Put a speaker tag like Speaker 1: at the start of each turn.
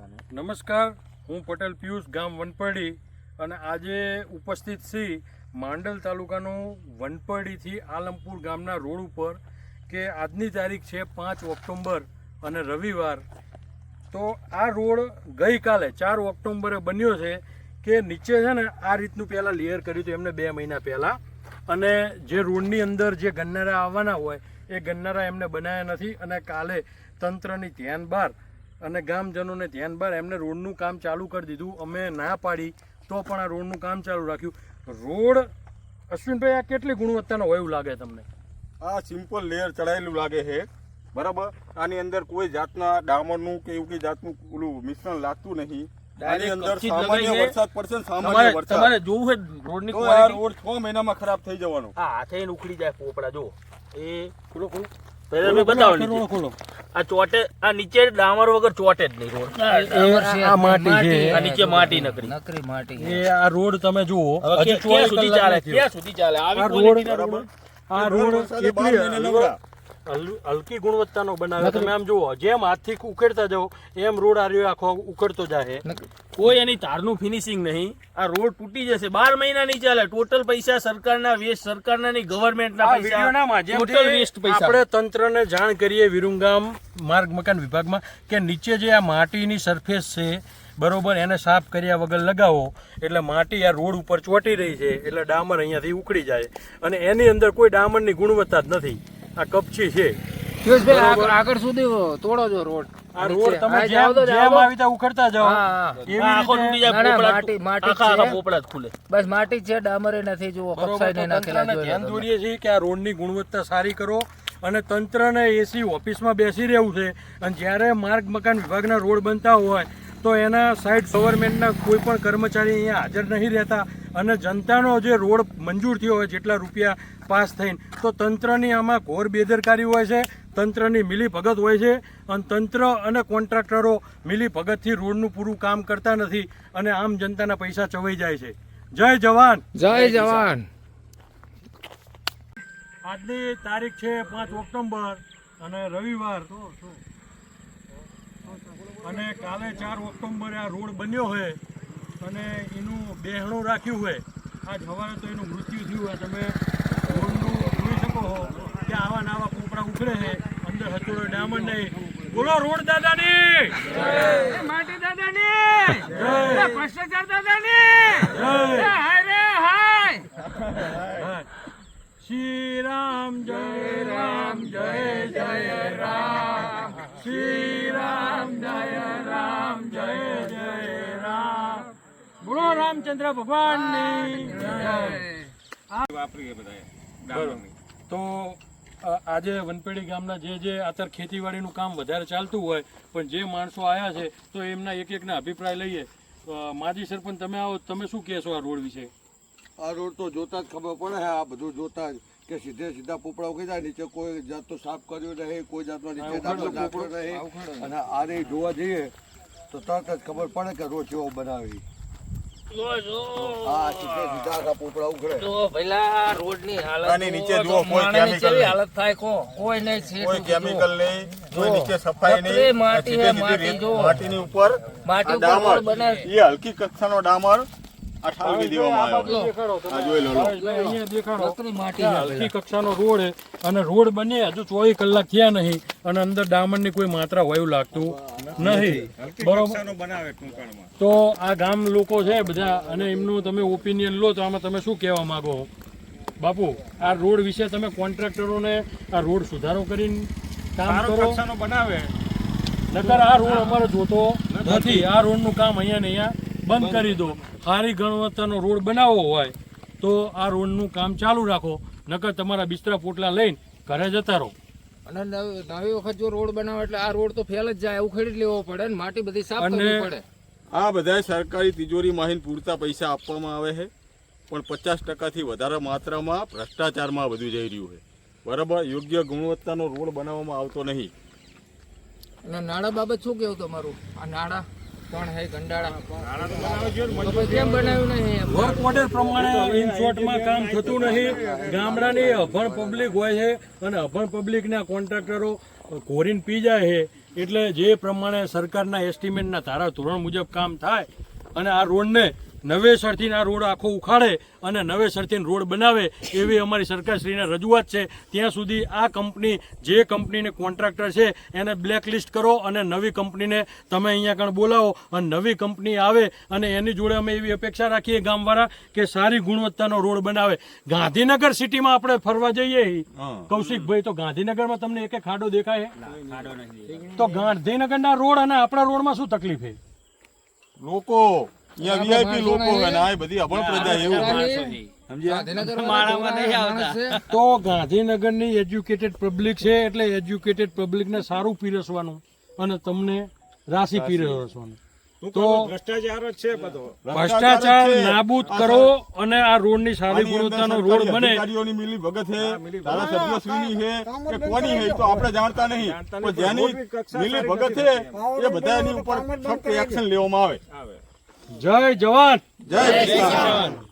Speaker 1: નમસ્કાર, હું પટેલ પિયુષ, ગામ વનપરડી અને આજે ઉપસ્થિત છી માંડલ તાલુકાનું વનપરડીથી આલમપુર ગામના રોડ ઉપર કે આજની તારીખ છે પાંચ ઓક્ટોબર અને રવિવાર. તો આ રોડ ગઈકાલે ચાર ઓક્ટોબરે બન્યો છે કે નીચે છે ને આ રીતનું પહેલાં લેયર કર્યું હતું એમને બે મહિના પહેલાં. અને જે રોડની અંદર જે ગન્નારા આવવાના હોય એ ગન્નારા એમને બનાવ્યા નથી અને કાલે તંત્રની ધ્યાન બહાર અને ગામજનોને ધ્યાન બહાર એમને રોડનું કામ ચાલુ કરી દીધું. અમે ના પાડી તો પણ આ રોડનું કામ ચાલુ રાખ્યું. રોડ અશ્વિનભાઈ આ કેટલી ગુણવત્તાનો હોય એવું લાગે તમને?
Speaker 2: આ સિમ્પલ લેયર ચડાયેલું લાગે છે. બરાબર? આની અંદર કોઈ જાતના ડામરનું કે એવું કઈ જાતનું ઓલું મિશ્રણ લાગતું નહીં. આની અંદર સામાન્ય વરસાદ પડશે સામાન્ય વરસાદ.
Speaker 3: તમારે જોવું હોય રોડની ક્વોલિટી
Speaker 2: રોડ છ મહિનામાં ખરાબ થઈ જવાનો.
Speaker 3: હા હાથે ઉખડી જાય પોપડા જો એ
Speaker 1: ખોલો ખોલો.
Speaker 3: પહેલા મેં નો
Speaker 1: ખોલો
Speaker 3: આ ચોટે આ નીચે ડામર વગર ચોટે જ નહીં રોડ.
Speaker 1: આ માટી છે.
Speaker 3: આ નીચે માટી નકરી.
Speaker 4: નકરી માટી
Speaker 1: એ આ રોડ તમે જુઓ હજી
Speaker 3: ક્યાં- ક્યાં સુધી ચાલે? ક્યાં સુધી ચાલે?
Speaker 1: આ રોડ
Speaker 3: quality ના
Speaker 2: બરાબર.
Speaker 1: આ રોડ
Speaker 2: વરસાદે બાર
Speaker 1: એટલી
Speaker 2: મહિને નવરા.
Speaker 1: હલ- હલકી ગુણવત્તાનો બનાવ્યો તમે આમ જુઓ જેમ હાથથી ઉકેડતા જાઓ એમ રોડ આ રહ્યો આખો ઉકળતો જાય
Speaker 3: કોઈ એની તારનું ફિનિશિંગ નહીં. આ રોડ તૂટી જશે. બાર મહિના નહીં ચાલે. ટોટલ પૈસા સરકારના વેસ્ટ સરકારના નહીં ગવર્મેન્ટના પૈસા. ટોટલ વેસ્ટ પૈસા.
Speaker 1: આપણે તંત્રને જાણ કરીએ વિરુંગામ માર્ગ મકાન વિભાગમાં કે નીચે જે આ માટીની સરફેસ છે બરોબર એને સાફ કર્યા વગર લગાવો. એટલે માટી આ રોડ ઉપર ચોટી રહી છે એટલે ડામર અહીંયાથી ઉકળી જાય. અને એની અંદર કોઈ ડામરની ગુણવત્તા જ નથી. આ કપચી છે.
Speaker 4: પિયુષભાઈ આગળ- આગળ સુધી તોડો જો રોડ.
Speaker 1: આ રોડ તમે જેમ જેમ આવી રીતે ઉખડતા જાઓ. એવી
Speaker 3: આખો તૂટી જાય
Speaker 4: માટી- માટી
Speaker 3: આખા આખા પોપડા જ ખુલે.
Speaker 4: બસ માટી છે ડામરે નથી જુઓ કપસાઈ ને નાખેલા
Speaker 1: તંત્રને ધ્યાન દોરીએ છીએ કે આ રોડની ગુણવત્તા સારી કરો અને તંત્રને એસી ઓફિસમાં બેસી રહેવું છે. અને જ્યારે માર્ગ મકાન વિભાગના રોડ બનતા હોય તો એના સાઈડ ગવર્મેન્ટના કોઈ પણ કર્મચારી અહીંયા હાજર નહીં રહેતા. અને જનતાનો જે રોડ મંજૂર થયો હોય જેટલા રૂપિયા પાસ થઈને તો તંત્રની આમાં ઘોર બેદરકારી હોય છે. તંત્રની મિલીભગત હોય છે અને તંત્ર અને કોન્ટ્રાક્ટરો મિલીભગતથી રોડનું પૂરું કામ કરતા નથી અને આમ જનતાના પૈસા ચવાઈ જાય છે. જય જવાન!
Speaker 4: જય જવાન!
Speaker 1: આજની તારીખ છે પાંચ ઓક્ટોબર અને રવિવાર. અને કાલે ચાર ઓક્ટોબરે આ રોડ બન્યો હોય અને એનું બેહણું રાખ્યું હોય આજ સવારે તો એનું મૃત્યુ થયું હોય તમે રોડનું જોઈ શકો હો કે આવા ને ઉખડે છે. અંદર હચોડો ડામર નહીં બોલો રોડ દાદાની.
Speaker 4: માટી દાદાની.
Speaker 1: જય.
Speaker 4: ભ્રષ્ટાચાર દાદાની.
Speaker 1: જય.
Speaker 4: હાય હાય.
Speaker 1: શ્રી રામ જય રામ જય જય રામ. શ્રી રામ જય રામ જય જય રામ. બોલો રામચંદ્ર ભગવાનની. જય. બધા તો આજે વનપેડી ગામના જે જે અત્યારે ખેતીવાડીનું કામ વધારે ચાલતું હોય પણ જે માણસો આવ્યા છે તો એમના એક એકના અભિપ્રાય લઈએ. માજી સરપંચ તમે આવો તમે શું કહેશો આ રોડ વિશે?
Speaker 5: આ રોડ તો જોતા જ ખબર પડે આ બધું જોતા જ કે સીધે સીધા પોપડા ઉગી જાય નીચે કોઈ જાતનો સાફ કર્યો નહીં કોઈ જાતનો નીચે નાખ્યો નહીં અને આ રહી જોવા જઈએ તો તરત જ ખબર પડે કે રોડ કેવો બનાવી.
Speaker 4: માટી
Speaker 2: ઉપર
Speaker 4: માટી
Speaker 2: આ
Speaker 4: ઉપર
Speaker 2: ડામર
Speaker 4: બને.
Speaker 2: એ હલકી કક્ષાનો ડામર.
Speaker 1: કક્ષાનો રોડ અને રોડ બને હજુ ચોવીસ કલાક થયા નહીં. અને અંદર ડામરની કોઈ માત્રા હોય એવું લાગતું નહીં. બરોબર. તો આ ગામ લોકો છે બધા અને એમનું તમે ઓપિનિયન લો તો આમાં તમે શું કહેવા માંગો? બાપુ આ રોડ વિશે તમે કોન્ટ્રાક્ટરોને આ રોડ સુધારો કરીને કામ કરો.
Speaker 2: બનાવે.
Speaker 1: નકર આ રોડ અમારો જોતો નથી. આ રોડનું કામ અહીંયા ને અહીંયા બંધ. કરી દો. સારી ગુણવત્તાનો રોડ બનાવવો હોય તો આ રોડનું કામ ચાલુ રાખો નકર તમારા બિસ્તરા પોટલા લઈને ઘરે જતા રહો.
Speaker 4: અને નવી વખત જો રોડ બનાવે એટલે આ રોડ તો ફેલ જ જાય ઉખેડી લેવો પડે ને માટી બધી સાફ કરવી પડે.
Speaker 2: આ બધા સરકારી તિજોરીમાં પૂરતા પૈસા આપવામાં આવે છે પણ પચાસ ટકાથી વધારે માત્રામાં ભ્રષ્ટાચારમાં બધું જઈ રહ્યું છે. બરાબર? યોગ્ય ગુણવત્તાનો રોડ બનાવવામાં આવતો નહીં.
Speaker 4: અને નાણાં બાબત શું કેવું તમારું? આ નાણાં? કોણ હે ગંડાળા. કેમ બનાવ્યું નહીં
Speaker 1: વર્ક ઓર્ડર પ્રમાણે ઇન શોર્ટમાં કામ થતું નહીં. ગામડાની અભણ પબ્લિક હોય છે અને અભણ પબ્લિકના કોન્ટ્રાક્ટરો કોરીને પી જાય છે. એટલે જે પ્રમાણે સરકારના એસ્ટિમેટના ધારા ધોરણ મુજબ કામ થાય અને આ રોડને નવેસરથી આ રોડ આખો ઉખાડે અને નવેસરથી રોડ બનાવે એવી અમારી સરકારશ્રીને રજૂઆત છે. ત્યાં સુધી આ કંપની જે કંપનીને કોન્ટ્રાક્ટર છે એને બ્લેકલિસ્ટ કરો અને નવી કંપનીને તમે અહીંયા કણ બોલાવો. અને નવી કંપની આવે અને એની જોડે અમે એવી અપેક્ષા રાખીએ ગામવાળા કે સારી ગુણવત્તાનો રોડ બનાવે. ગાંધીનગર સિટીમાં આપણે ફરવા જઈએ. કૌશિકભાઈ તો ગાંધીનગરમાં તમને એક ખાડો દેખાય? તો ગાંધીનગરના રોડ અને આપણા રોડમાં શું તકલીફ છે?
Speaker 2: લોકો અહીંયા વીઆઈપી લોકો હોય ને આ બધી અભણ પ્રજા એવું હોય.
Speaker 1: તો ગાંધીનગરની એજ્યુકેટેડ પબ્લિક છે એટલે એજ્યુકેટેડ પબ્લિકને સારું પીરસવાનું અને તમને રાશિ પીરસવાનું. તો
Speaker 6: ભ્રષ્ટાચાર જ છે બધો.
Speaker 1: ભ્રષ્ટાચાર નાબૂદ કરો અને આ રોડની સારી
Speaker 2: આની અંદર
Speaker 1: ગુણવત્તાનો રોડ બને.
Speaker 2: અધિકારીઓની મિલી ભગત છે. ધારાસભ્યશ્રીની છે કે કોની છે તો આપણે જાણતા નહીં. પણ જેની મિલી ભગત છે એ બધાની ઉપર સખ્ત એક્શન લેવામાં આવે.
Speaker 1: જય જવાન.
Speaker 2: જય કિસાન